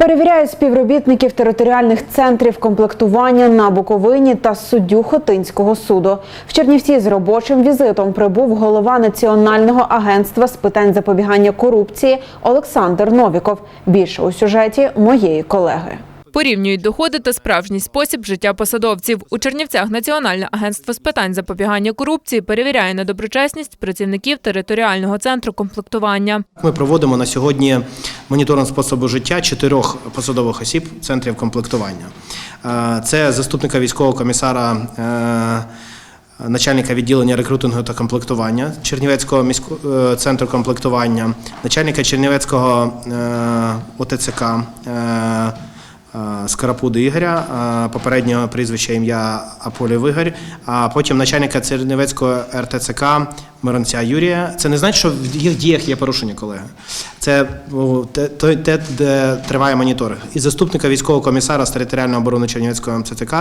Перевіряють співробітників територіальних центрів комплектування на Буковині та суддю Хотинського суду. В Чернівці з робочим візитом прибув голова Національного агентства з питань запобігання корупції Олександр Новіков. Більше у сюжеті моєї колеги. Порівнюють доходи та справжній спосіб життя посадовців. У Чернівцях Національне агентство з питань запобігання корупції перевіряє на доброчесність працівників територіального центру комплектування. Ми проводимо на сьогодні моніторинг способу життя чотирьох посадових осіб центрів комплектування. Е, Це заступника військового комісара. е, Начальника відділення рекрутингу та комплектування Чернівецького міського центру комплектування, начальника Чернівецького е, ОТЦК е, е, Скарапуди Ігоря, е, попереднього прізвища ім'я Аполів Ігор, а потім начальника Чернівецького РТЦК Миронця Юрія. Це не значить, що в їх діях є порушення, колеги. Це те, те, де триває моніторинг. І заступника військового комісара з територіальної оборони Чернівецького МЦТК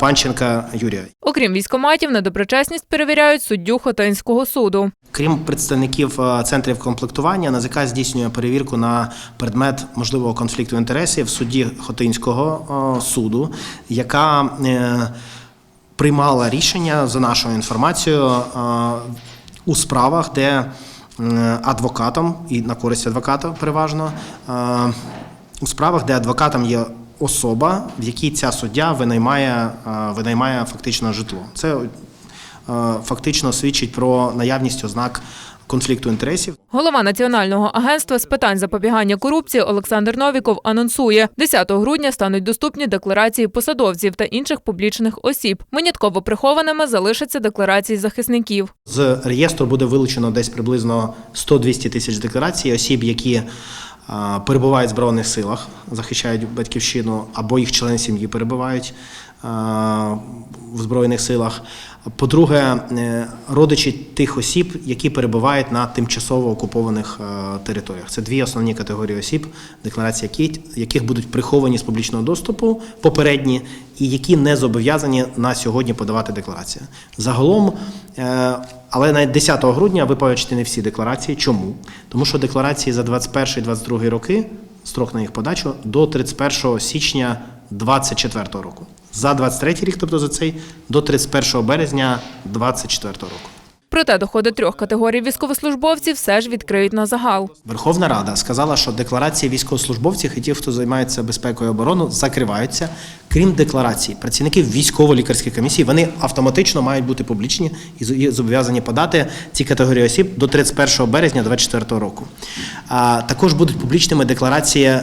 Панченка Юрія. Окрім військоматів, на доброчесність перевіряють суддю Хотинського суду. Крім представників е, центрів комплектування, НАЗК здійснює перевірку на предмет можливого конфлікту інтересів в суді Хотинського е, суду, яка е, приймала рішення за нашою інформацією е, у справах, де адвокатом і на користь адвоката переважно е, у справах, де адвокатом є особа, в якій ця суддя винаймає, е, винаймає фактично житло. Це фактично свідчить про наявність ознак конфлікту інтересів. Голова Національного агентства з питань запобігання корупції Олександр Новіков анонсує, 10 грудня стануть доступні декларації посадовців та інших публічних осіб. Винятково прихованими залишаться декларації захисників. З реєстру буде вилучено десь приблизно 100-200 тисяч декларацій осіб, які перебувають в Збройних силах, захищають батьківщину, або їх члени сім'ї перебувають в Збройних силах. По-друге, е, родичі тих осіб, які перебувають на тимчасово окупованих е, територіях. Це дві основні категорії осіб, декларації яких будуть приховані з публічного доступу попередні, і які не зобов'язані на сьогодні подавати декларації. Загалом, е, але навіть 10 грудня ви побачите не всі декларації. Чому? Тому що декларації за 21-22 роки, строк на їх подачу, до 31 січня 2024 року. За 23 рік, тобто за цей, до 31 березня 2024 року. Проте доходи трьох категорій військовослужбовців все ж відкриють на загал. Верховна Рада сказала, що декларації військовослужбовців і ті, хто займається безпекою і обороною, закриваються. Крім декларацій, працівників військово-лікарських комісій вони автоматично мають бути публічні і зобов'язані подати ці категорії осіб до 31 березня 2024 року. Також будуть публічними декларації.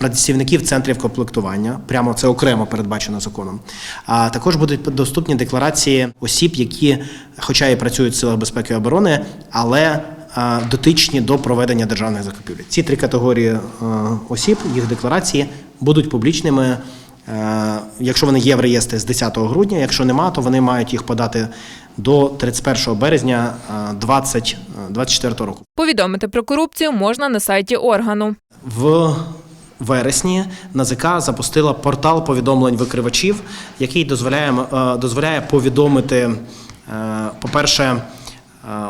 Працівників центрів комплектування, прямо це окремо передбачено законом. А також будуть доступні декларації осіб, які, хоча і працюють в силах безпеки і оборони, але дотичні до проведення державних закупівель. Ці три категорії осіб, їх декларації будуть публічними, якщо вони є в реєстрі з 10 грудня. Якщо нема, то вони мають їх подати до 31 березня 2024 року. Повідомити про корупцію можна на сайті органу. В вересні НАЗК запустила портал повідомлень викривачів, який дозволяє, е, дозволяє повідомити, е, по-перше, е,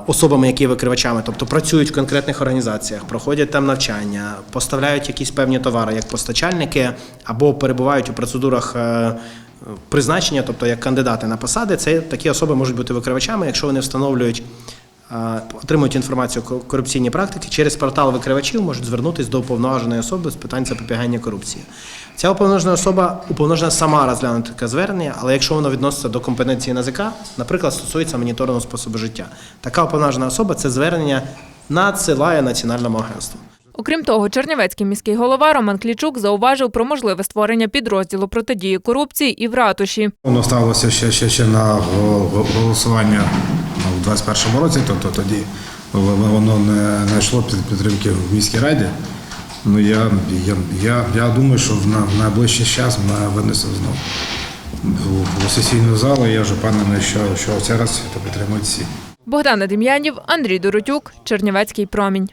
особами, які викривачами, тобто працюють в конкретних організаціях, проходять там навчання, поставляють якісь певні товари як постачальники або перебувають у процедурах. Призначення, тобто як кандидати на посади, це такі особи можуть бути викривачами, якщо вони встановлюють отримують інформацію корупційні практики, через портал викривачів можуть звернутися до уповноваженої особи з питань запобігання корупції. Ця уповноважена особа уповноважена сама розглянути таке звернення, але якщо воно відноситься до компетенції НАЗК, наприклад, стосується моніторного способу життя, така уповноважена особа це звернення надсилає національному агентству. Окрім того, Чернівецький міський голова Роман Клічук зауважив про можливе створення підрозділу протидії корупції і в ратуші. Воно ставилося ще, ще, ще на го- го- голосування в 2021 році, тобто тоді воно не знайшло під- підтримки в міській раді. Ну я, я, я, я думаю, що в на- найближчий час ми винесемо знову в, в сесійну залу. Я вже впевнений, що, що цей раз це підтримують всі. Богдана Дем'янів, Андрій Доротюк, Чернівецький промінь.